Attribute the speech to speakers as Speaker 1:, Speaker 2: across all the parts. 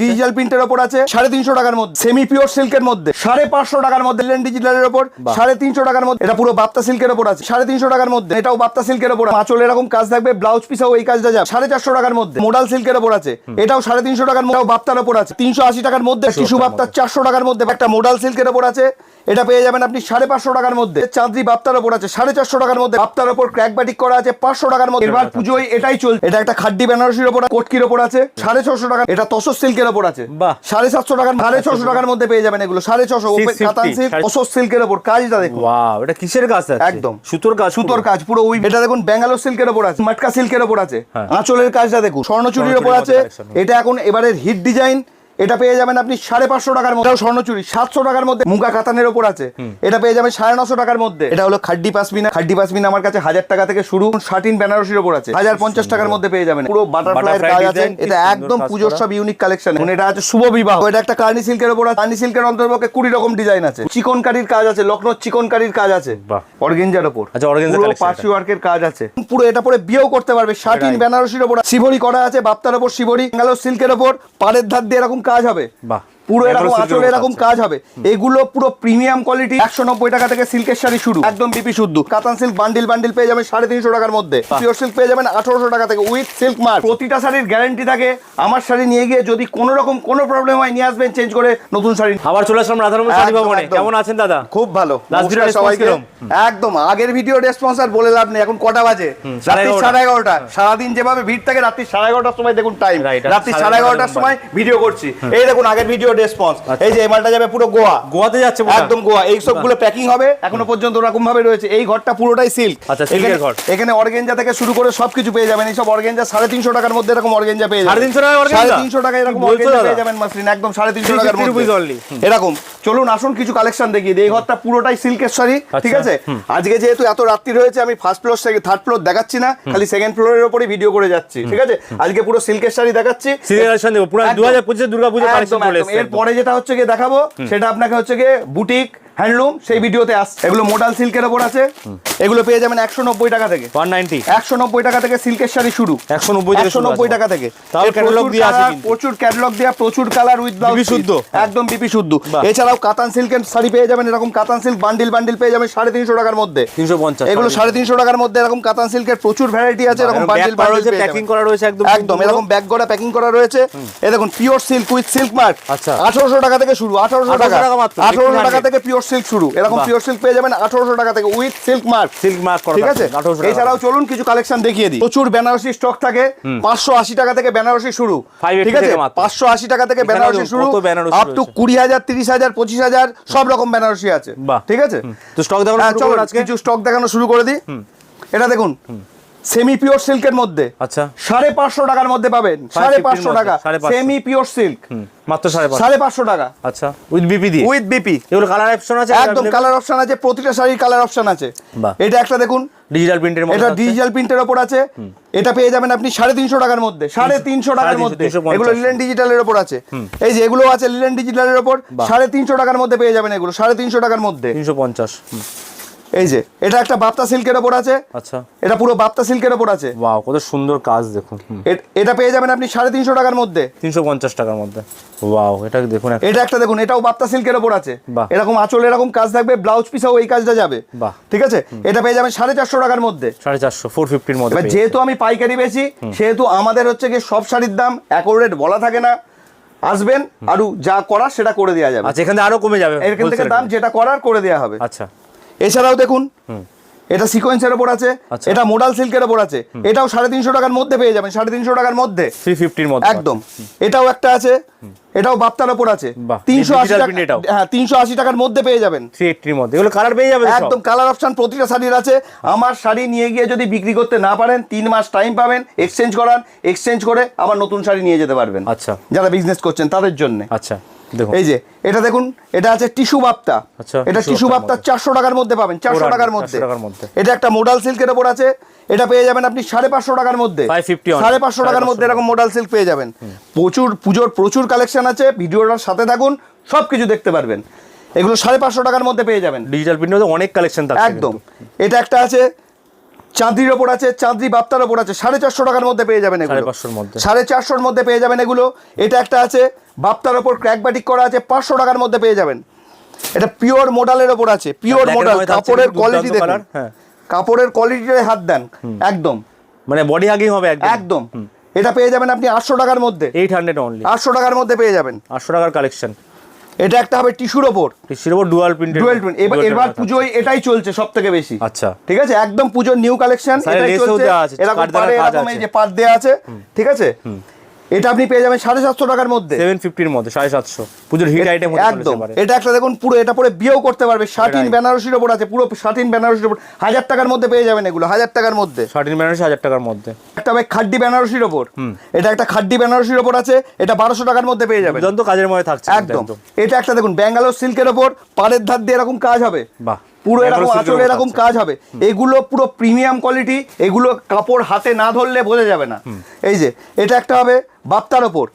Speaker 1: Digital প্রিন্টের ওপর আছে সাড়ে তিনশো টাকার মধ্যে সেমি পিওর সিল্কের মধ্যে সাড়ে পাঁচশো টাকার মধ্যে লেন ডিজিটালের ওপর সাড়ে তিনশো টাকার মধ্যে এটা পুরো বাপ্তা সিল্কের ওপর আছে সাড়ে তিনশো টাকার মধ্যে এটাও বাপ্তা সিল্কের ওপর আঁচল এরকম কাজ থাকবে ব্লাউজ পিসাও এই কাজটা যাবে সাড়ে চারশো টাকার মধ্যে মোডাল সিল্কের ওপর আছে এটাও সাড়ে তিনশো টাকার মধ্যে বাপ্তার ওপর আছে তিনশো আশি টাকার মধ্যে টিস্যু বাপ্তার চারশো টাকার মধ্যে একটা মোডাল সিল্কের ওপর আছে এটা পেয়ে যাবেন আপনি সাড়ে পাঁচশো টাকার মধ্যে চাঁদরি বাপ্তার ওপর আছে সাড়ে চারশো টাকার মধ্যে বাপ্তার ওপর ক্র্যাক বাটিক করা আছে পাঁচশো টাকার মধ্যে। এবার পুজোয় এটাই চলছে এটা একটা খাড্ডি বেনারসির ওপর কোটকির ওপর আছে সাড়ে ছশো টাকা এটা তসর সিল্কের ওপর আছে। সাড়ে সাতশো টাকার সাড়ে ছশো টাকার মধ্যে পেয়ে যাবেন এগুলো। সাড়ে ছশো
Speaker 2: 650,
Speaker 1: কাতান সিল্ক
Speaker 2: সাড়ে-
Speaker 1: সিল্কের ওপর। কাজটা দেখুন।
Speaker 2: এটা কিসের কাজ
Speaker 1: একদম।
Speaker 2: সুতোর কাজ
Speaker 1: সুতোর কাজ পুরো ওই এটা দেখুন ব্যাঙ্গালোর সিল্কের ওপর আছে মাটকা সিল্কের ওপর আছে।
Speaker 2: হ্যাঁ।
Speaker 1: আঁচলের কাজটা দেখুন। স্বর্ণচুরির ওপর
Speaker 2: স্বর্ণচুরির
Speaker 1: আছে। এটা এখন এবারের হিট ডিজাইন এটা পেয়ে যাবেন আপনি সাড়ে পাঁচশো টাকার মধ্যে। স্বর্ণচুরি সাতশো টাকার মধ্যে। মুগা কাতানের ওপর আছে। এটা পেয়ে যাবেন সাড়ে নশো টাকার মধ্যে। এটা হলো খাড্ডি পাসমিনা। খাড্ডি পাসমিনা আমার কাছে হাজার টাকা থেকে শুরু। শার্টিন বেনারসির ওপর আছে। হাজার পঞ্চাশ টাকার মধ্যে পেয়ে যাবেন। পুরো বাটারফ্লাই কাজ আছে। এটা একদম পুজোর সব ইউনিক কালেকশন এটা আছে শুভ বিবাহ। এটা একটা কার্নি সিল্কের ওপর আছে। কার্নি সিল্কের অন্তর্ভুক্ত কুড়ি রকম ডিজাইন আছে। চিকনকারির কাজ আছে। লখনৌ চিকনকারির কাজ আছে। অর্গেঞ্জার ওপর।
Speaker 2: আচ্ছা,
Speaker 1: পুরো পার্সি ওয়ার্কের কাজ আছে। পুরো এটা পরে বিয়েও করতে পারবে।
Speaker 2: Right.
Speaker 1: বেনারসির ওপর শিবরি করা আছে। বাপ্তার ওপর শিবরি ব্যাঙ্গালোর সিল্কের ওপর। পাড়ের ধার দিয়ে এরকম কাজ হবে।
Speaker 2: বাহ।
Speaker 1: পুরো এরকম
Speaker 2: ওপর
Speaker 1: এরকম কাজ হবে। এগুলো পুরো প্রিমিয়াম কোয়ালিটি একশো নব্বই টাকা থেকে সিল্কের শাড়ি শুরু। একদম বিপি শুদ্ধ। কাতান সিল্ক বান্ডিল বান্ডিল পেয়ে যাবেন সাড়ে তিনশো টাকার মধ্যে। পিওর সিল্ক পেয়ে যাবেন আঠারোশো টাকা থেকে উইথ সিল্ক মার্ক প্রতিটা শাড়ির গ্যারান্টি থাকে। আমার শাড়ি নিয়ে গিয়ে যদি কোনো রকম কোনো প্রবলেম হয় নিয়ে আসবেন চেঞ্জ করে নতুন শাড়ি
Speaker 2: আবার চলে আসলাম রাধারমণ শাড়ি ভবনে। কেমন আছেন দাদা?
Speaker 1: খুব ভালো। সবাইকে। একদম। আগের ভিডিও রেসপন্স আর বলে লাভ নেই। এখন কটা বাজে? রাত্রি সাড়ে এগারোটা। সারাদিন যেভাবে ভিড় থাকে রাত্রি সাড়ে এগারোটার সময় দেখুন টাইম রাত্রি
Speaker 2: সাড়ে
Speaker 1: এগারোটার সময় ভিডিও করছি। এই দেখুন আগের ভিডিও রেসপন্স এই যে এই মালটা যাবে পুরো গোয়া।
Speaker 2: গোয়াতে যাচ্ছে
Speaker 1: একদম গোয়া। এই সবগুলো প্যাকিং হবে। এখনও পর্যন্ত ওরকম ভাবে রয়েছে। এই ঘরটা পুরোটাই সিল্ক
Speaker 2: আচ্ছা, ঘর।
Speaker 1: এখানে অর্গেঞ্জা থেকে শুরু করে সবকিছু পেয়ে যাবেন। এই সব অর্গেঞ্জা সাড়ে তিনশো টাকার মধ্যে এরকম অর্গেঞ্জা পেয়ে যাবেন।
Speaker 2: সাড়ে তিনশো
Speaker 1: টাকা এরকম অর্গেঞ্জা পেয়ে যাবেন মাসলিন। একদম সাড়ে তিনশো টাকার মধ্যে। এরকম। চলুন আসুন কিছু কালেকশন দেখিয়ে দিই। এই ঘরটা পুরোটাই সিল্কের শাড়ি ঠিক
Speaker 2: আচ্ছা,
Speaker 1: আছে আজকে যেহেতু এত রাত্রি রয়েছে আমি ফার্স্ট ফ্লোর থেকে থার্ড ফ্লোর দেখাচ্ছি না। খালি সেকেন্ড ফ্লোরের উপরই ভিডিও করে যাচ্ছি ঠিক আছে? আজকে পুরো সিল্কের শাড়ি দেখাচ্ছি।
Speaker 2: সিরিয়াল কালেকশন পুরো দু হাজার পঁচিশে দুর্গা কালেকশন চলে
Speaker 1: একদম। পরে যেটা হচ্ছে গিয়ে দেখাবো সেটা আপনাকে হচ্ছে গিয়ে বুটিক হ্যান্ডলুম সেই ভিডিওতে আসছে এগুলো মোডাল সিল্কের ওপর আছে। এগুলো পেয়ে যাবেন একশো নব্বই টাকা থেকে।
Speaker 2: ওয়ান নাইনটি
Speaker 1: একশো নব্বই টাকা থেকে সিল্কের শাড়ি শুরু।
Speaker 2: 190 থেকে
Speaker 1: একশো নব্বই টাকা থেকে। প্রচুর ক্যাটালগ দেওয়া প্রচুর কালার উইথ ব্লাউজ
Speaker 2: বিপি শুদ্ধ।
Speaker 1: একদম বিপি শুদ্ধ। এছাড়াও কাতান সিল্কের শাড়ি পেয়ে যাবেন এরকম কাতান সিল্ক বান্ডিল বান্ডিল পেয়ে যাবেন সাড়ে তিনশো টাকার মধ্যে।
Speaker 2: তিনশো পঞ্চাশ
Speaker 1: এগুলো সাড়ে তিনশো। টাকার মধ্যে এরকম কাতান সিল্কের প্রচুর ভ্যারাইটি আছে এরকম বান্ডিল বান্ডিল
Speaker 2: প্যাকিং করা রয়েছে একদম
Speaker 1: একদম এরকম ব্যাগ গড়া প্যাকিং করা রয়েছে। এই দেখুন pure silk with silk mark
Speaker 2: আচ্ছা।
Speaker 1: আঠারোশো টাকা থেকে শুরু আঠারোশো টাকা।
Speaker 2: টাকা
Speaker 1: আঠারোশো টাকা থেকে পিওর সিল্ক শুরু। এরকম। পিওর সিল্ক পেয়ে যাবেন আঠারোশো টাকা থেকে with silk mark
Speaker 2: silk mark
Speaker 1: ঠিক আছে? এছাড়াও চলুন কিছু কালেকশন দেখিয়ে দিই। প্রচুর বেনারসি স্টক থাকে পাঁচশো আশি টাকা থেকে বেনারসি শুরু। ঠিক আছে? পাঁচশো আশি টাকা থেকে বেনারসি শুরু। আপ টু কুড়ি হাজার তিরিশ হাজার পঁচিশ হাজার সব রকম বেনারসি আছে। ঠিক আছে?
Speaker 2: তো স্টক দেখানো
Speaker 1: হ্যাঁ, কিছু স্টক দেখানো শুরু করে দিই। এটা দেখুন। সেমি পিওর সিল্কের মধ্যে।
Speaker 2: আচ্ছা।
Speaker 1: সাড়ে পাঁচশো টাকার মধ্যে পাবেন। সাড়ে পাঁচশো টাকা। সেমি পিওর সিল্ক
Speaker 2: মাত্র সাড়ে
Speaker 1: পাঁচশো। টাকা।
Speaker 2: আচ্ছা উইথ বিপি দিয়ে?
Speaker 1: উইথ বিপি
Speaker 2: এগুলো কালার অপশন আছে?
Speaker 1: একদম কালার অপশন আছে প্রতিটা শাড়ির কালার অপশন আছে। এটা একটা দেখুন।
Speaker 2: ডিজিটাল প্রিন্টের
Speaker 1: এটা ডিজিটাল প্রিন্টের ওপর আছে। এটা পেয়ে যাবেন আপনি সাড়ে তিনশো টাকার মধ্যে। সাড়ে তিনশো টাকার মধ্যে। এগুলো লিলেন ডিজিটালের ওপর আছে। এই যে এগুলো আছে লিলেন ডিজিটালের ওপর। সাড়ে তিনশো টাকার মধ্যে পেয়ে যাবেন এগুলো। সাড়ে তিনশো টাকার মধ্যে।
Speaker 2: তিনশো পঞ্চাশ।
Speaker 1: এই যে এটা একটা বাপ্তা সিল্কের ওপর আছে।
Speaker 2: আচ্ছা।
Speaker 1: এটা পুরো বাপ্তা সিল্কের ওপর আছে।
Speaker 2: ওয়াও কত সুন্দর কাজ দেখুন।
Speaker 1: এটা পেয়ে যাবেন আপনি সাড়ে তিনশো টাকার মধ্যে।
Speaker 2: তিনশো পঞ্চাশ টাকার মধ্যে। ওয়াও এটা দেখুন
Speaker 1: এটা একটা দেখুন এটাও বাপ্তা সিল্কের ওপর আছে। এরকম আঁচল এরকম কাজ থাকবে ব্লাউজ পিসাও এই কাজটা যাবে।
Speaker 2: বাহ।
Speaker 1: ঠিক আছে? এটা পেয়ে যাবেন সাড়ে চারশো টাকার মধ্যে।
Speaker 2: সাড়ে চারশো ফোর ফিফটির মধ্যে
Speaker 1: যেহেতু আমি পাইকারি বেশি সেহেতু আমাদের হচ্ছে গিয়ে সব শাড়ির দাম অ্যাকোরেট বলা থাকে না। আসবেন আর যা করার সেটা করে দেওয়া যাবে।
Speaker 2: আচ্ছা এখানে আরও কমে যাবে
Speaker 1: এখান থেকে দাম যেটা করার করে দেওয়া হবে।
Speaker 2: আচ্ছা।
Speaker 1: এছাড়াও দেখুন এটা সিকোয়েন্সের ওপর আছে
Speaker 2: আচ্ছা।
Speaker 1: এটা মোডাল সিল্কের ওপর আছে এটাও সাড়ে তিনশো টাকার মধ্যে পেয়ে যাবেন সাড়ে তিনশো টাকার মধ্যে।
Speaker 2: থ্রি ফিফটির মধ্যে
Speaker 1: একদম। এটাও একটা আছে এটাও বাপ্তার ওপর আছে। তিনশো আশি টাকা হ্যাঁ তিনশো আশি টাকার মধ্যে পেয়ে যাবেন।
Speaker 2: থ্রি এইটির মধ্যে। এগুলো কালার পেয়ে যাবে তো সব?
Speaker 1: একদম কালার অপশন প্রতিটা শাড়ির আছে। আমার শাড়ি নিয়ে গিয়ে যদি বিক্রি করতে না পারেন তিন মাস টাইম পাবেন এক্সচেঞ্জ করান এক্সচেঞ্জ করে আবার নতুন শাড়ি নিয়ে যেতে পারবেন।
Speaker 2: আচ্ছা।
Speaker 1: যারা বিজনেস করছেন তাদের জন্য।
Speaker 2: আচ্ছা।
Speaker 1: এই যে এটা দেখুন এটা আছে টিস্যু বাপ্তা।
Speaker 2: আচ্ছা,
Speaker 1: এটা টিস্যু বাপ্তা চারশো টাকার মধ্যে পাবেন চারশো টাকার মধ্যে। এটা একটা মোডাল সিল্কের ওপর আছে এটা পেয়ে যাবেন আপনি সাড়ে পাঁচশো টাকার মধ্যে। সাড়ে পাঁচশো টাকার মধ্যে এরকম মোডাল সিল্ক পেয়ে যাবেন। প্রচুর পুজোর প্রচুর কালেকশন আছে ভিডিওটার সাথে থাকুন সব কিছু দেখতে পারবেন। এগুলো সাড়ে পাঁচশো টাকার মধ্যে পেয়ে যাবেন।
Speaker 2: ডিজিটাল প্রিন্টের অনেক কালেকশন
Speaker 1: একদম। এটা একটা আছে চাঁদরির ওপর আছে চাঁদরি বাপ্তার ওপর আছে। সাড়ে চারশো টাকার মধ্যে পেয়ে যাবেন এগুলো।
Speaker 2: সাড়ে
Speaker 1: চারশোর মধ্যে পেয়ে যাবেন এগুলো। এটা একটা আছে বাপ্তার ওপর ক্র্যাক বাটিক করা আছে পাঁচশো টাকার মধ্যে পেয়ে যাবেন। এটা পিওর মডেলের ওপর আছে পিওর মডেল কাপড়ের কোয়ালিটি দেখুন।
Speaker 2: হ্যাঁ।
Speaker 1: কাপড়ের কোয়ালিটিতে হাত দেন একদম।
Speaker 2: মানে বডি হাগিং হবে একদম।
Speaker 1: একদম। এটা পেয়ে যাবেন আপনি আটশো টাকার মধ্যে।
Speaker 2: এইট হান্ড্রেড অনলি
Speaker 1: আটশো টাকার মধ্যে পেয়ে যাবেন।
Speaker 2: আটশো টাকার কালেকশন
Speaker 1: এটা একটা হবে টিস্যুর ওপর।
Speaker 2: টিস্যুর ওপর ডুয়াল প্রিন্ট
Speaker 1: ডুয়াল প্রিন্ট এবার এবার পুজোয় এটাই চলছে সব থেকে বেশি।
Speaker 2: আচ্ছা।
Speaker 1: ঠিক আছে? একদম পুজোর নিউ কালেকশন এটাই চলছে। এরকম পাড়ে এরকম এই যে পাট দেওয়া আছে ঠিক আছে? এটা আপনি পেয়ে যাবেন সাড়ে সাতশো টাকার মধ্যে।
Speaker 2: সেভেন ফিফটির মধ্যে সাড়ে সাতশো। পুজোর হিট আইটেম
Speaker 1: একদম। এটা একটা দেখুন পুরো এটা পরে বিয়েও করতে পারবে। শার্টিন বেনারসির ওপর আছে পুরো শার্টিন বেনারসির ওপর। হাজার টাকার মধ্যে পেয়ে যাবেন এগুলো হাজার টাকার মধ্যে।
Speaker 2: শার্টিন বেনারসি হাজার টাকার মধ্যে।
Speaker 1: একটা ভাই খাড্ডি বেনারসির ওপর। এটা একটা খাড্ডি বেনারসির ওপর আছে এটা বারোশো টাকার মধ্যে পেয়ে যাবেন।
Speaker 2: দুর্দান্ত কাজের মধ্যে থাকছে
Speaker 1: একদম। এটা একটা দেখুন ব্যাঙ্গালোর সিল্কের ওপর পাড়ের ধার দিয়ে এরকম কাজ হবে।
Speaker 2: বাহ।
Speaker 1: পুরো এরকম আঁচলে এরকম কাজ হবে। এগুলো পুরো প্রিমিয়াম কোয়ালিটি এগুলো কাপড় হাতে না ধরলে বোঝা যাবে না। এই যে এটা একটা হবে বাপ্তার ওপর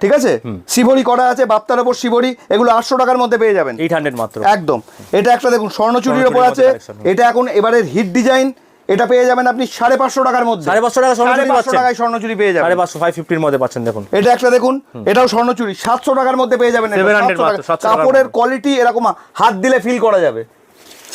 Speaker 1: ঠিক আছে? শিবরি করা আছে বাপ্তার ওপর শিবরি এগুলো আটশো টাকার মধ্যে পেয়ে যাবেন।
Speaker 2: এইট হান্ড্রেড মাত্র।
Speaker 1: একদম। এটা একটা দেখুন স্বর্ণচুরির ওপর আছে। এটা এখন এবারের হিট ডিজাইন এটা পেয়ে যাবেন আপনি সাড়ে পাঁচশো টাকার মধ্যে।
Speaker 2: সাড়ে পাঁচশো টাকা
Speaker 1: সাড়ে পাঁচশো টাকায় স্বর্ণচুরি পেয়ে যাবেন।
Speaker 2: সাড়ে পাঁচশো ফাইভ ফিফটির মধ্যে পাচ্ছেন দেখুন।
Speaker 1: এটা একটা দেখুন এটাও স্বর্ণচুরি সাতশো টাকার মধ্যে পেয়ে যাবেন এটা,
Speaker 2: 700
Speaker 1: 700
Speaker 2: মাত্র,
Speaker 1: টাকা।
Speaker 2: 700 টাকার
Speaker 1: কাপড়ের কোয়ালিটি এরকম হাত দিলে ফিল করা যাবে।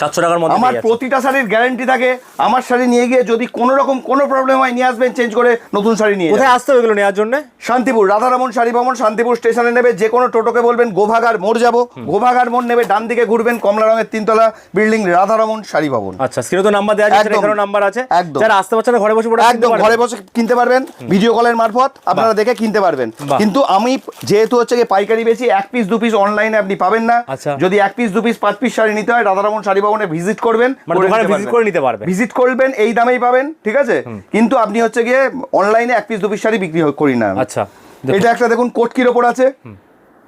Speaker 2: সাতশো টাকার মধ্যে
Speaker 1: আমার প্রতিটা শাড়ির গ্যারান্টি থাকে। আমার শাড়ি নিয়ে গিয়ে যদি কোনো রকম কোনো প্রবলেম হয় নিয়ে আসবেন চেঞ্জ করে নতুন শাড়ি নিয়ে
Speaker 2: কোথায় আসতে হবে এগুলো নেওয়ার জন্য?
Speaker 1: শান্তিপুর রাধারমন শাড়ি ভবন শান্তিপুর স্টেশনে নেবে যে কোনো টোটোকে বলবেন গোভাগার মোড় যাব। গোভাগার মোড় নেবে ডান দিকে ঘুরবেন কমলা রঙের তিনতলা বিল্ডিং রাধারমন শাড়ি ভবন।
Speaker 2: আচ্ছা স্ক্রিনে তো নাম্বার দেওয়া আছে। এখানেও নাম্বার আছে।
Speaker 1: একদম।
Speaker 2: যারা আসতে পারছে না ঘরে বসে পড়ে
Speaker 1: একদম ঘরে বসে কিনতে পারবেন ভিডিও কলের মারফত আপনারা দেখে কিনতে পারবেন। কিন্তু আমি যেহেতু হচ্ছে গিয়ে পাইকারি বেশি এক পিস দু পিস অনলাইনে আপনি পাবেন না।
Speaker 2: আচ্ছা।
Speaker 1: যদি এক পিস দু পিস পাঁচ পিস শাড়ি নিতে হয় রাধারমন শাড়ি ভবনে ভিজিট করবেন
Speaker 2: মানে দোকানে visit করে নিতে পারবেন।
Speaker 1: ভিজিট করবেন এই দামেই পাবেন ঠিক আছে? কিন্তু আপনি হচ্ছে গিয়ে অনলাইনে এক পিস দু পিস শাড়ি বিক্রি করি না
Speaker 2: আচ্ছা
Speaker 1: এটা একটা দেখুন কোটকির ওপর আছে।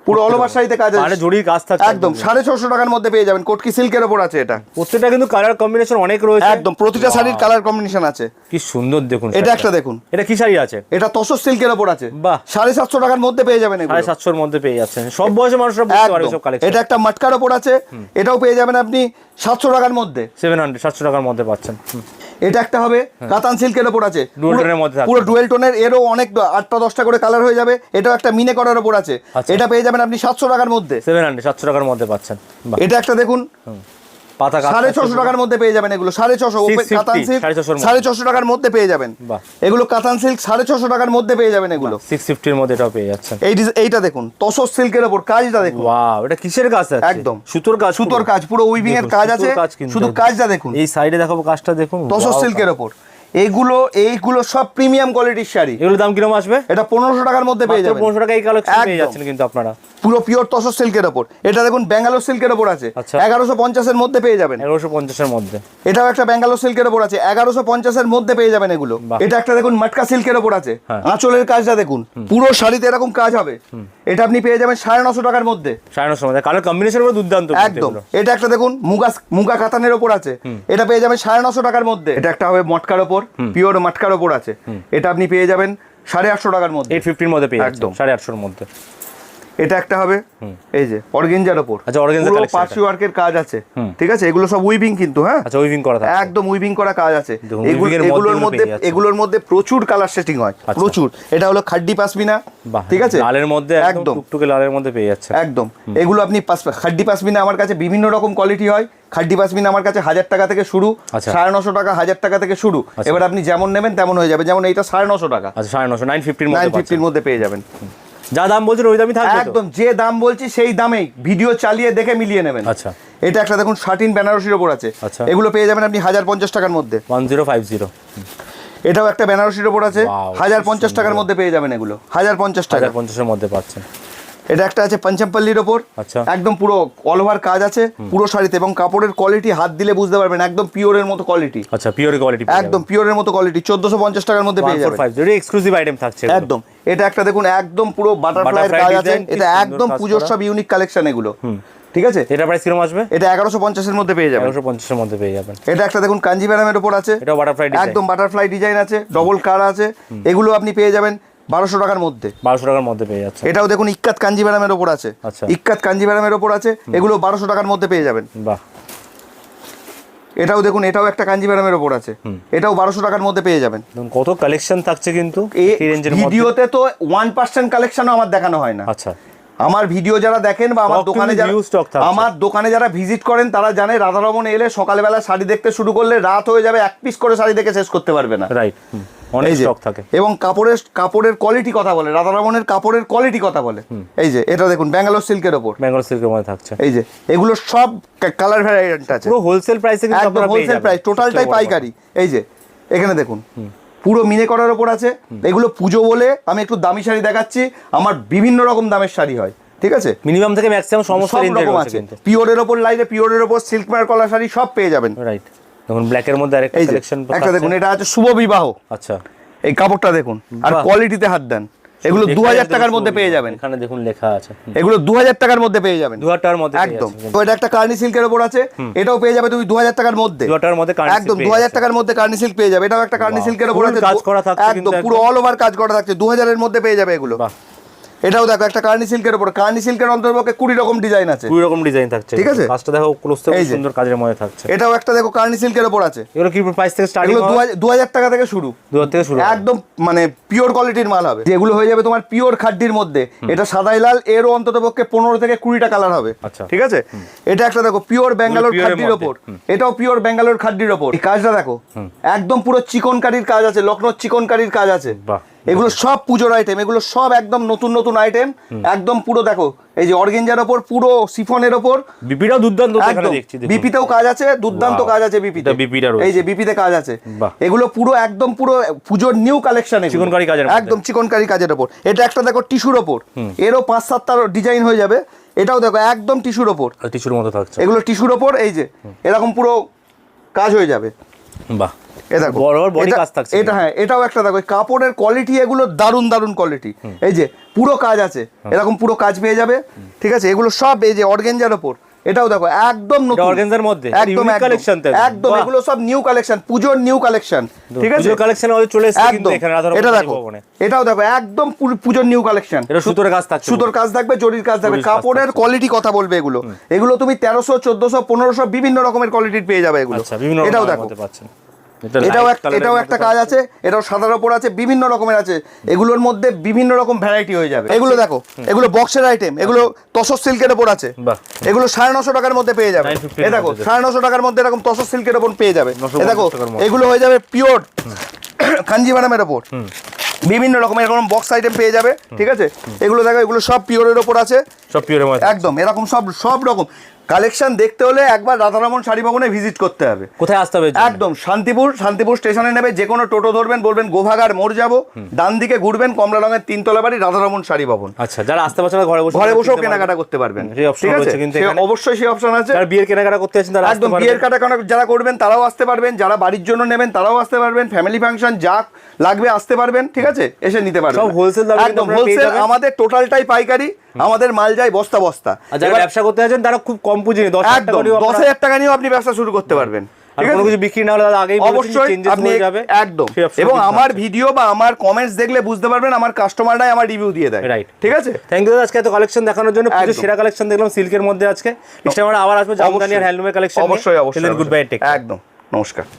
Speaker 1: পুরো অল ওভার শাড়িতে কাজ আছে।
Speaker 2: জরির কাজ থাকছে
Speaker 1: একদম। সাড়ে ছশো টাকার মধ্যে পেয়ে যাবেন। কোটকি সিল্কের আছে এটা।
Speaker 2: প্রত্যেকটা কিন্তু কালার কম্বিনেশন অনেক রয়েছে।
Speaker 1: একদম প্রতিটা শাড়ির কালার কম্বিনেশন আছে।
Speaker 2: কি সুন্দর দেখুন
Speaker 1: এটা একটা দেখুন।
Speaker 2: এটা কি শাড়ি আছে?
Speaker 1: এটা তসর সিল্কের ওপর আছে।
Speaker 2: বাহ।
Speaker 1: সাড়ে সাতশো টাকার মধ্যে পেয়ে যাবেন এগুলো।
Speaker 2: মধ্যে পেয়ে যাচ্ছেন। সব বয়সের মানুষরা বুঝতে পারে সব কালেকশন
Speaker 1: এটা একটা মাটকার ওপর আছে। এটাও পেয়ে যাবেন আপনি সাতশো টাকার মধ্যে।
Speaker 2: সেভেন হান্ড্রেড সাতশো টাকার মধ্যে পাচ্ছেন।
Speaker 1: এটা একটা হবে কাতান সিল্কের ওপর আছে। পুরো ডুয়েল টোনের এরও অনেক আটটা দশটা করে কালার হয়ে যাবে এটাও একটা মিনে করার ওপর আছে।
Speaker 2: আচ্ছা।
Speaker 1: এটা পেয়ে যাবেন আপনি সাতশো টাকার মধ্যে।
Speaker 2: সেভেন হান্ড্রেড সাতশো টাকার মধ্যে পাচ্ছেন।
Speaker 1: এটা একটা দেখুন।
Speaker 2: পাতা
Speaker 1: সাড়ে ছশো টাকার মধ্যে পেয়ে যাবেন এগুলো। সাড়ে ছশো কাতান সিল্ক
Speaker 2: সাড়ে
Speaker 1: ছশো টাকার মধ্যে পেয়ে যাবেন। এগুলো কাতান সিল্ক সাড়ে ছশো টাকার মধ্যে পেয়ে যাবেন এগুলো।
Speaker 2: সিক্স ফিফটির মধ্যে এটাও পেয়ে যাচ্ছেন।
Speaker 1: এই এইটা দেখুন তসর সিল্কের ওপর কাজটা দেখুন।
Speaker 2: ওয়াও এটা কিসের কাজ আছে?
Speaker 1: একদম।
Speaker 2: সুতোর কাজ
Speaker 1: সুতোর কাজ পুরো উইভিং এর কাজ আছে। শুধু কাজটা দেখুন।
Speaker 2: এই সাইডে দেখাবো কাজটা দেখুন।
Speaker 1: তসর সিল্কের ওপর। এইগুলো এইগুলো সব প্রিমিয়াম কোয়ালিটির শাড়ি।
Speaker 2: এগুলোর দাম কীরকম আসবে?
Speaker 1: এটা পনেরোশো টাকার মধ্যে পেয়ে যাবেন।
Speaker 2: পনেরোশো টাকা এই কালেকশন পেয়ে যাচ্ছেন কিন্তু আপনারা।
Speaker 1: পুরো পিওর তসর সিল্কের ওপর। এটা দেখুন ব্যাঙ্গালোর সিল্কের ওপর আছে।
Speaker 2: আচ্ছা।
Speaker 1: এগারোশো পঞ্চাশের মধ্যে পেয়ে যাবেন।
Speaker 2: এগারোশো পঞ্চাশের মধ্যে।
Speaker 1: এটাও একটা ব্যাঙ্গালোর সিল্কের ওপর আছে। এগারোশো পঞ্চাশের মধ্যে পেয়ে যাবেন এগুলো। এটা একটা দেখুন মাটকা সিল্কের ওপর আছে।
Speaker 2: হ্যাঁ।
Speaker 1: আঁচলের কাজটা দেখুন। পুরো শাড়িতে এরকম কাজ হবে। এটা আপনি পেয়ে যাবেন সাড়ে নশো টাকার মধ্যে।
Speaker 2: সাড়ে নশো মধ্যে। কালার কম্বিনেশন করে দুর্দান্ত
Speaker 1: একদম। এটা একটা দেখুন মুগা মুগা কাতানের ওপর আছে। এটা পেয়ে যাবেন সাড়ে নশো টাকার মধ্যে। এটা একটা হবে মটকার ওপর পিওর মটকার ওপর আছে। এটা আপনি পেয়ে যাবেন সাড়ে আটশো টাকার মধ্যে।
Speaker 2: এইট ফিফটির মধ্যে পেয়ে
Speaker 1: একদম।
Speaker 2: সাড়ে আটশোর মধ্যে।
Speaker 1: এটা একটা হবে। এই যে অর্গেঞ্জার ওপর।
Speaker 2: আচ্ছা,
Speaker 1: পুরো
Speaker 2: collection
Speaker 1: পার্সি ওয়ার্কের কাজ আছে ঠিক আছে? এগুলো সব উইভিং কিন্তু হ্যাঁ?
Speaker 2: আচ্ছা উইভিং করা থাকে
Speaker 1: একদম উইভিং করা কাজ আছে। এগুলোর মধ্যে এগুলোর মধ্যে প্রচুর কালার সেটিং হয়
Speaker 2: আচ্ছা।
Speaker 1: প্রচুর। এটা হলো খাড্ডি পাসমিনা
Speaker 2: বাহ
Speaker 1: ঠিক আছে?
Speaker 2: লালের মধ্যে একদম টুকটুকে লালের মধ্যে পেয়ে যাচ্ছে।
Speaker 1: একদম। এগুলো আপনি খাড্ডি পাসমিনা আমার কাছে বিভিন্ন রকম কোয়ালিটি হয়। খাড্ডি পাসমিনা আমার কাছে হাজার টাকা থেকে শুরু
Speaker 2: আচ্ছা।
Speaker 1: সাড়ে নশো টাকা হাজার টাকা থেকে শুরু।
Speaker 2: আচ্ছা।
Speaker 1: এবার আপনি যেমন নেবেন তেমন হয়ে যাবে। যেমন এইটা সাড়ে নশো টাকা।
Speaker 2: আচ্ছা সাড়ে নশো নাইন ফিফটির
Speaker 1: নাইন ফিফটির মধ্যে পেয়ে যাবেন।
Speaker 2: যা দাম বলছেন ওই দামই থাকবে
Speaker 1: একদম যে দাম বলছি সেই দামেই ভিডিও চালিয়ে দেখে মিলিয়ে নেবেন।
Speaker 2: আচ্ছা।
Speaker 1: এটা একটা দেখুন শার্টিন বেনারসির ওপর আছে।
Speaker 2: আচ্ছা।
Speaker 1: এগুলো পেয়ে যাবেন আপনি হাজার পঞ্চাশ টাকার মধ্যে।
Speaker 2: One zero five zero.
Speaker 1: এটাও একটা বেনারসির ওপর আছে। হাজার পঞ্চাশ টাকার মধ্যে পেয়ে যাবেন এগুলো। হাজার পঞ্চাশ টাকা।
Speaker 2: পঞ্চাশের মধ্যে পাচ্ছেন।
Speaker 1: এটা একটা আছে পঞ্চমপল্লির ওপর।
Speaker 2: আচ্ছা।
Speaker 1: একদম পুরো অল ওভার কাজ আছে পুরো শাড়িতে এবং কাপড়ের কোয়ালিটি হাত দিলে বুঝতে পারবেন একদম পিওরের মতো কোয়ালিটি
Speaker 2: আচ্ছা পিওর কোয়ালিটি
Speaker 1: একদম পিওরের মতো কোয়ালিটি চোদ্দশো পঞ্চাশ টাকার মধ্যে পেয়ে যাবেন।
Speaker 2: এক্সক্লুসিভ আইটেম থাকছে
Speaker 1: একদম। এটা একটা দেখুন একদম পুরো
Speaker 2: Butterfly
Speaker 1: কাজ আছে। এটা একদম পুজোর সব ইউনিক কালেকশন এগুলো। ঠিক আছে?
Speaker 2: এটা প্রাইস কীরকম আসবে?
Speaker 1: এটা এগারোশো পঞ্চাশের মধ্যে পেয়ে যাবেন।
Speaker 2: এগারোশো পঞ্চাশের মধ্যে পেয়ে যাবেন।
Speaker 1: এটা একটা দেখুন কাঞ্জিভারামের ওপর আছে।
Speaker 2: এটাও বাটারফ্লাই ডিজাইন
Speaker 1: একদম বাটারফ্লাই ডিজাইন আছে ডবল কার আছে। এগুলো আপনি পেয়ে যাবেন। বারোশো টাকার মধ্যে।
Speaker 2: বারোশো টাকার মধ্যে পেয়ে যাচ্ছে
Speaker 1: এটাও দেখুন ইক্কাত কাঞ্জিভারামের ওপর আছে।
Speaker 2: আচ্ছা।
Speaker 1: ইক্কাত কাঞ্জিভারামের ওপর আছে এগুলো বারোশো টাকার মধ্যে পেয়ে যাবেন।
Speaker 2: বাহ।
Speaker 1: এটাও দেখুন এটাও একটা কাঞ্জিভারামের ওপর আছে। এটাও বারোশো টাকার মধ্যে পেয়ে যাবেন।
Speaker 2: কত কালেকশন থাকছে কিন্তু
Speaker 1: ভিডিওতে তো ওয়ান পার্সেন্ট কালেকশনও আমার দেখানো হয় না।
Speaker 2: আচ্ছা।
Speaker 1: আমার ভিডিও যারা দেখেন বা আমার দোকানে যারা। আমার দোকানে যারা ভিজিট করেন তারা জানে রাধারমন এলে সকালবেলা শাড়ি দেখতে শুরু করলে রাত হয়ে যাবে এক পিস করে শাড়ি দেখে শেষ করতে পারবে না।
Speaker 2: রাইট অনেক স্টক থাকে।
Speaker 1: এবং কাপড়ের কাপড়ের কোয়ালিটি কথা বলে রাধারমনের কাপড়ের কোয়ালিটি কথা বলে। এই যে এটা দেখুন ব্যাঙ্গালোর সিল্কের ওপর।
Speaker 2: ব্যাঙ্গল সিল্কের মধ্যে থাকছে।
Speaker 1: এই যে এগুলো সব কালার ভ্যারাইটি আছে।
Speaker 2: পুরো হোলসেল প্রাইসে কিন্তু আপনারা
Speaker 1: হোলসেল প্রাইস টোটালটাই পাইকারি। এই যে এখানে দেখুন পুরো মিনে করার ওপর আছে। এগুলো পুজো বলে আমি একটু দামি শাড়ি দেখাচ্ছি। আমার বিভিন্ন রকম দামের শাড়ি হয় ঠিক আছে?
Speaker 2: মিনিমাম থেকে ম্যাক্সিমাম সমস্ত
Speaker 1: রকম আছে। পিওরের ওপর লাইনে পিওরের ওপর সিল্ক মার কলা শাড়ি সব পেয়ে যাবেন।
Speaker 2: রাইট দেখুন ব্ল্যাকের মধ্যে আরেকটা কালেকশন
Speaker 1: একটা দেখুন এটা আছে শুভ বিবাহ।
Speaker 2: আচ্ছা।
Speaker 1: এই কাপড়টা দেখুন আর কোয়ালিটিতে হাত দেন। এগুলো দু হাজার টাকার মধ্যে পেয়ে যাবেন।
Speaker 2: এখানে দেখুন লেখা আছে।
Speaker 1: এগুলো দু হাজার টাকার মধ্যে পেয়ে যাবেন।
Speaker 2: দু হাজার টাকার মধ্যে
Speaker 1: একদম। তো এটা একটা কার্নি সিল্কের ওপর আছে। এটাও পেয়ে যাবে তুমি দু হাজার টাকার মধ্যে।
Speaker 2: দু হাজার মধ্যে
Speaker 1: একদম দু হাজার টাকার মধ্যে কার্নি সিল্ক পেয়ে যাবে। এটাও একটা কার্নি সিল্কের ওপর আছে।
Speaker 2: কাজ করা থাকছে
Speaker 1: একদম পুরো অল ওভার কাজ করা থাকছে। দু হাজারের মধ্যে পেয়ে যাবে এগুলো। এটাও দেখো একটা কার্নি সিল্কের ওপর কার্নি সিল্কের অন্তর্পক্ষে কুড়ি রকম ডিজাইন আছে।
Speaker 2: দুই রকম ডিজাইন থাকছে।
Speaker 1: ঠিক আছে?
Speaker 2: কাজটা দেখো ক্লোজ থেকে সুন্দর কাজের মধ্যে থাকছে।
Speaker 1: এটাও একটা দেখো কার্নি সিল্কের ওপর আছে।
Speaker 2: এগুলো কি প্রাইস থেকে স্টার্টিং
Speaker 1: এগুলো দু হাজার টাকা থেকে শুরু।
Speaker 2: দু হাজার থেকে শুরু
Speaker 1: একদম মানে পিওর কোয়ালিটির মাল হবে। যেগুলো হয়ে যাবে তোমার পিওর খাড্ডির মধ্যে। এটা সাদাই লাল এরও অন্তত পক্ষে পনেরো থেকে কুড়িটা কালার হবে।
Speaker 2: আচ্ছা।
Speaker 1: ঠিক আছে? এটা একটা দেখো পিওর ব্যাঙ্গালোর খাড্ডির ওপর। এটাও পিওর ব্যাঙ্গালোর খাড্ডির ওপর। এই কাজটা দেখো একদম পুরো চিকনকারির কাজ আছে লখনৌ চিকনকারির কাজ আছে।
Speaker 2: বাহ।
Speaker 1: এগুলো সব পুজোর আইটেম এগুলো সব একদম নতুন নতুন আইটেম একদম পুরো দেখো এই যে অর্গেঞ্জার ওপর পুরো সিফনের ওপর
Speaker 2: বিপিটাও দুর্দান্ত দেখছি
Speaker 1: বিপিতেও কাজ আছে দুর্দান্ত কাজ আছে বিপিতে।
Speaker 2: রয়েছে।
Speaker 1: এই যে বিপিতে কাজ আছে। এগুলো পুরো একদম পুরো পুজোর নিউ কালেকশন
Speaker 2: চিকনকারি কাজের
Speaker 1: একদম চিকনকারি কাজের ওপর। এটা একটা দেখো টিস্যুর ওপর। এরও পাঁচ সাতটা ডিজাইন হয়ে যাবে। এটাও দেখো একদম টিস্যুর ওপর।
Speaker 2: টিস্যুর মতো থাকছে।
Speaker 1: এগুলো টিস্যুর ওপর এই যে এরকম পুরো কাজ হয়ে যাবে।
Speaker 2: বাহ।
Speaker 1: এ দেখো
Speaker 2: বড় বড় কাজ থাকছে
Speaker 1: এটা হ্যাঁ এটাও একটা দেখো কাপড়ের কোয়ালিটি এগুলো দারুণ দারুণ কোয়ালিটি এই যে পুরো কাজ আছে এরকম পুরো কাজ পেয়ে যাবে ঠিক আছে? এগুলো সব এই যে অর্গেঞ্জার ওপর এটাও দেখো একদম নতুন।
Speaker 2: মধ্যে?
Speaker 1: একদম একদম। এগুলো সব নিউ কালেকশন পুজোর নিউ কালেকশন ঠিক আছে?
Speaker 2: কালেকশন আমাদের চলে এসেছে কিন্তু এখানে রাধারমণ
Speaker 1: এটা দেখো এটাও দেখো একদম পুজোর নিউ কালেকশন
Speaker 2: এটা সুতোর কাজ থাকছে
Speaker 1: সুতোর কাজ থাকবে জরির কাজ থাকবে কাপড়ের কোয়ালিটি কথা বলবে এগুলো। এগুলো তুমি তেরোশো চোদ্দশো পনেরোশো বিভিন্ন রকমের কোয়ালিটির পেয়ে যাবে এগুলো।
Speaker 2: আচ্ছা
Speaker 1: এটাও দেখো।
Speaker 2: পাচ্ছেন।
Speaker 1: এটাও এটাও একটা কাজ আছে এটাও সাদার ওপর আছে বিভিন্ন রকমের আছে। এগুলোর মধ্যে বিভিন্ন রকম ভ্যারাইটি হয়ে যাবে। এগুলো দেখো এগুলো বক্সের আইটেম এগুলো তসর সিল্কের ওপর আছে। এগুলো সাড়ে নশো টাকার মধ্যে পেয়ে যাবে। এ দেখো সাড়ে নশো টাকার মধ্যে এরকম তসর সিল্কের ওপর পেয়ে যাবে। এ দেখো এগুলো হয়ে যাবে পিওর কাঞ্জিভারামের ওপর। বিভিন্ন রকমের এরকম বক্স আইটেম পেয়ে যাবে ঠিক আছে? এগুলো দেখো এগুলো সব পিওরের ওপর আছে।
Speaker 2: সব পিওরের মধ্যে
Speaker 1: একদম এরকম সব সব রকম। কালেকশন দেখতে হলে একবার রাধারমন শাড়ি ভবনে ভিজিট করতে হবে।
Speaker 2: কোথায় আসতে হবে
Speaker 1: একদম শান্তিপুর শান্তিপুর স্টেশনে নেবে যে কোনো টোটো ধরবেন বলবেন গোভাগার মোড় যাব ডান দিকে ঘুরবেন কমলা রঙের তিনতলা বাড়ি রাধারমন শাড়ি ভবন।
Speaker 2: আচ্ছা যারা আসতে পারছে ঘরে বসে
Speaker 1: ঘরে বসেও কেনাকাটা করতে পারবেন। ঠিক আছে। অবশ্যই সেই অপশন আছে।
Speaker 2: যারা বিয়ের কেনাকাটা করতে আছেন তারা
Speaker 1: একদম বিয়ের কাটা যারা করবেন তারাও আসতে পারবেন। যারা বাড়ির জন্য নেবেন তারাও আসতে পারবেন। ফ্যামিলি ফাংশন যা লাগবে আসতে পারবেন ঠিক আছে? এসে নিতে পারবেন।
Speaker 2: সব দামে
Speaker 1: একদম হোলসেল। আমাদের টোটালটাই পাইকারি আমাদের মাল যায় বস্তা বস্তা।
Speaker 2: যারা ব্যবসা করতে আছেন তারা খুব কম পুঁজি নেই দশ হাজার টাকা নিয়েও
Speaker 1: দশ হাজার টাকা নিয়েও আপনি ব্যবসা শুরু করতে পারবেন
Speaker 2: কোনো কিছু বিক্রি না হলে আগেই
Speaker 1: অবশ্যই আপনি
Speaker 2: যাবে?
Speaker 1: একদম। এবং আমার ভিডিও বা আমার কমেন্টস দেখলে বুঝতে পারবেন আমার কাস্টমাররাই আমার রিভিউ দিয়ে দেয়।
Speaker 2: রাইট
Speaker 1: ঠিক আছে?
Speaker 2: থ্যাংক ইউ আজকে এত কালেকশন দেখানোর জন্য সেরা কালেকশন দেখলাম সিল্কের মধ্যে আজকে। নেক্সট আবার আসব জামদানি আর হ্যান্ডলুমের কালেকশন
Speaker 1: অবশ্যই অবশ্যই
Speaker 2: গুড বাই টেক
Speaker 1: একদম নমস্কার।